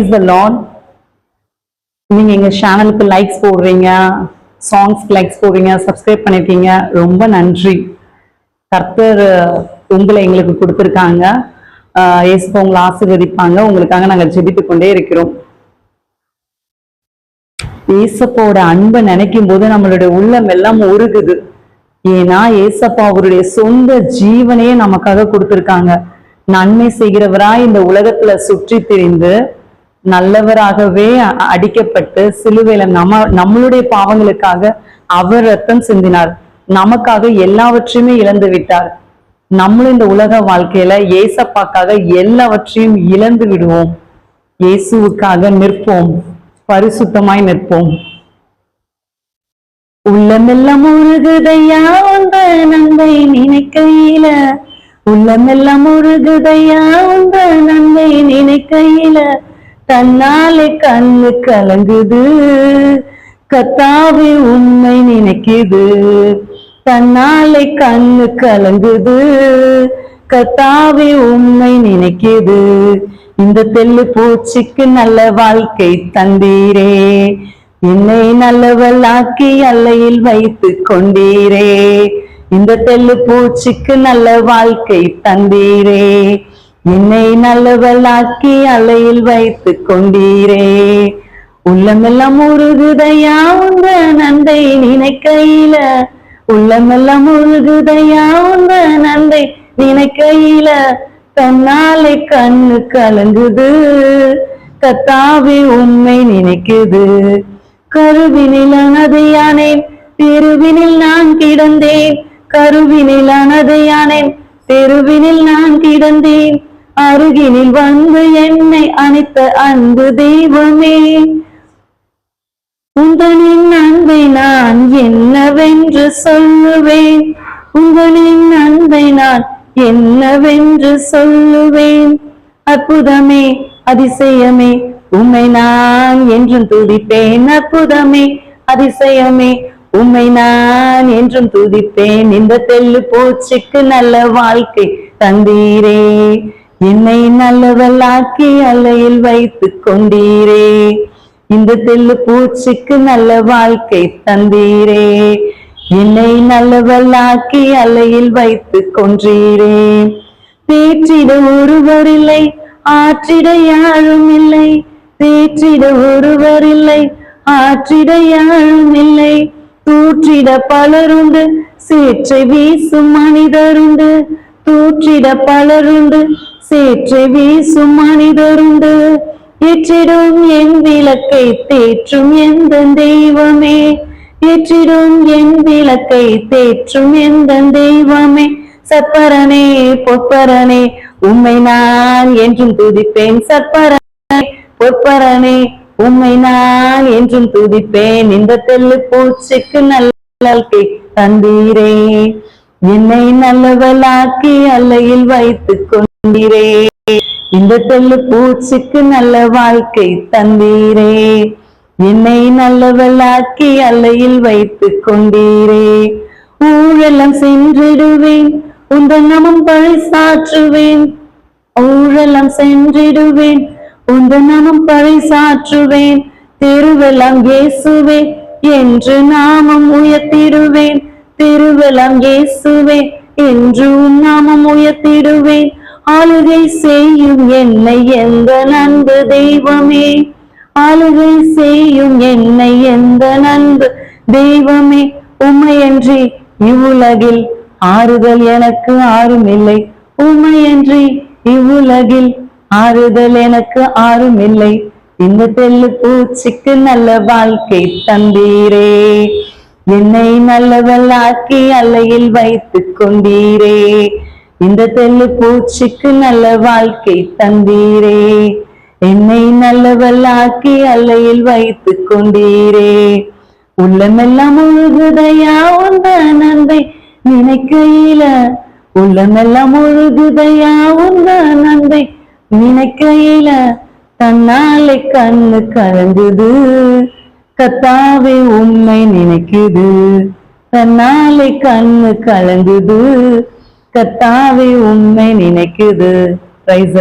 Price Lord நீங்கள் எங்கள் சேனலுக்கு லைக்ஸ் போடுறீங்க சாங்ஸ்க்கு லைக்ஸ் போடுறீங்க சப்ஸ்கிரைப் பண்ணியிருக்கீங்க ரொம்ப நன்றி. கர்த்தர் உங்களை எங்களுக்கு கொடுத்துருக்காங்க. இயேசுப்பா உங்களை ஆசீர்வதிப்பாங்க. உங்களுக்காக நாங்கள் ஜெபித்து கொண்டே இருக்கிறோம். ஏசப்பாவோட அன்பை நினைக்கும் போது நம்மளுடைய உள்ளம் எல்லாம் உருகுது. ஏன்னா ஏசப்பா அவருடைய சொந்த ஜீவனையே நமக்காக கொடுத்திருக்காங்க. நன்மை செய்கிறவராய் இந்த உலகத்துல சுற்றி திரிந்து நல்லவராகவே அடிக்கப்பட்டு சிலுவையில நம்ம நம்மளுடைய பாவங்களுக்காக அவர் ரத்தம் சிந்தினார். நமக்காக எல்லாவற்றையுமே இழந்து விட்டார். நம்மளும் இந்த உலக வாழ்க்கையில ஏசப்பாக்காக எல்லாவற்றையும் இழந்து விடுவோம். இயேசுவுக்காக நிற்போம். பரிசுத்தமாய் நிற்போம். உள்ளமெல்லாம் உருகுதையா உந்த நன்மை நினைக்கையில. உள்ளமெல்லாம் உருகுதையா உந்த நன்மை நினைக்கையில. தன்னாலே கண்ணு கலங்குது. கத்தாவே உண்மை நினைக்குது. தன்னாலே கண்ணு கலங்குது. கத்தாவே உண்மை நினைக்குது. இந்த தெல்லு பூச்சிக்கு நல்ல வாழ்க்கை தந்தீரே. என்னை நல்லவளாக்கி அல்லையில் வைத்து கொண்டீரே. இந்த தெல்லு பூச்சிக்கு நல்ல வாழ்க்கை தந்தீரே. என்னை நல்லவளாக்கி அலையில் வைத்து கொண்டீரே. உள்ளமெல்லாம் உருகுதையா உந்த நந்தை நினைக்கையில. உள்ளமெல்லாம் உருகுதையா உந்த நந்தை நினைக்கையில. தன்னாலே கண்ணு கலங்குது கத்தாவே உண்மை நினைக்குது. கருவினில் அனதையானேன் தெருவினில் நான் கிடந்தேன். கருவினில் அனதையானேன் தெருவினில் நான் கிடந்தேன். அருகினில் வந்து என்னை அணைத்த அன்பு தெய்வமே. உங்களின் அன்பை நான் என்னவென்று சொல்லுவேன்? உங்களின் அன்பை நான் என்னவென்று சொல்லுவேன்? அற்புதமே அதிசயமே உம்மை நான் என்றும் துதிப்பேன். அற்புதமே அதிசயமே உம்மை நான் என்றும் துதிப்பேன். இந்த தெல்லு பூச்சிக்கு நல்ல வாழ்க்கை தந்தீரே. என்னை நல்லவளாக்கி அலையில் வைத்துக் கொண்டீரே. இந்த தெல்லு பூச்சிக்கு நல்ல வாழ்க்கை தந்தீரே. என்னை நல்லவளாக்கி அலையில் வைத்துக் கொன்றீரே. தேற்றிட ஒருவரில்லை ஆற்றிட யாரும் இல்லை. தேற்றிட ஒருவரில்லை ஆற்றிட யாரும் இல்லை. தூற்றிட பலருண்டு சேற்றை வீசும் மனிதருண்டு. தூற்றிட பலருண்டு சேற்றை வீசும் மனிதருண்டு. ஏற்றிடும் என் விளக்கை தேற்றும் எந்த தெய்வமே. ஏற்றிடும் என் விளக்கை தேற்றும் எந்த தெய்வமே. சப்பரனே பொப்பரனே உம்மை நான் என்றும் துதிப்பேன் சப்பரனே பொற்பரனே உம்மை நான் என்றும் துதிப்பேன். இந்த தெல்லு பூச்சிக்கு நல்ல தந்தீரே. என்னை நல்லவளாக்கி அல்லையில் வைத்துக் கொண்டீரே. இந்த தொல்லு பூச்சிக்கு நல்ல வாழ்க்கை தந்தீரே. என்னை நல்லவளாக்கி அல்லையில் வைத்துக் கொண்டீரே. ஊழலம் சென்றிடுவேன் உந்தன் நமம் பழி சாற்றுவேன். ஊழலம் சென்றிடுவேன் உந்தன் நமம் பழி சாற்றுவேன். திருவெல்லாம் இயேசுவே என்று நாமம் உயர் திருவெல்லாம் இயேசுவே என்று நாமம் உயர்த்திடுவேன். ஆளுகை செய்யும் என்னை எந்த நண்பு தெய்வமே? ஆளுகை செய்யும் என்னை எந்த நண்பு தெய்வமே? உண்மையன்றி இவ்வுலகில் ஆறுதல் எனக்கு ஆறும் இல்லை உண்மையன்றி இவ்வுலகில் ஆறுதல் எனக்கு ஆறும் இல்லை இந்த தெல்லு பூச்சிக்கு நல்ல வாழ்க்கை தந்தீரே. என்னை நல்லவளாக்கி அல்லையில் வைத்துக் கொண்டீரே. இந்த தெல்லு பூச்சிக்கு நல்ல வாழ்க்கை தந்தீரே. என்னை நல்லவளாக்கி அல்லையில் வைத்துக் கொண்டீரே. உள்ளமெல்லாம் முழுகுதையா உந்த நன்மை நினைக்கையில. உள்ளமெல்லாம் முழுகுதையா உந்த நன்மை நினைக்கையில. தன்னாலே கண்ணு கலங்குது. கத்தாவே உண்மை நினைக்குது. தன்னாலே கண்ணு கலங்குது. கத்தாவே உண்மை நினைக்குது. பிரைஸ்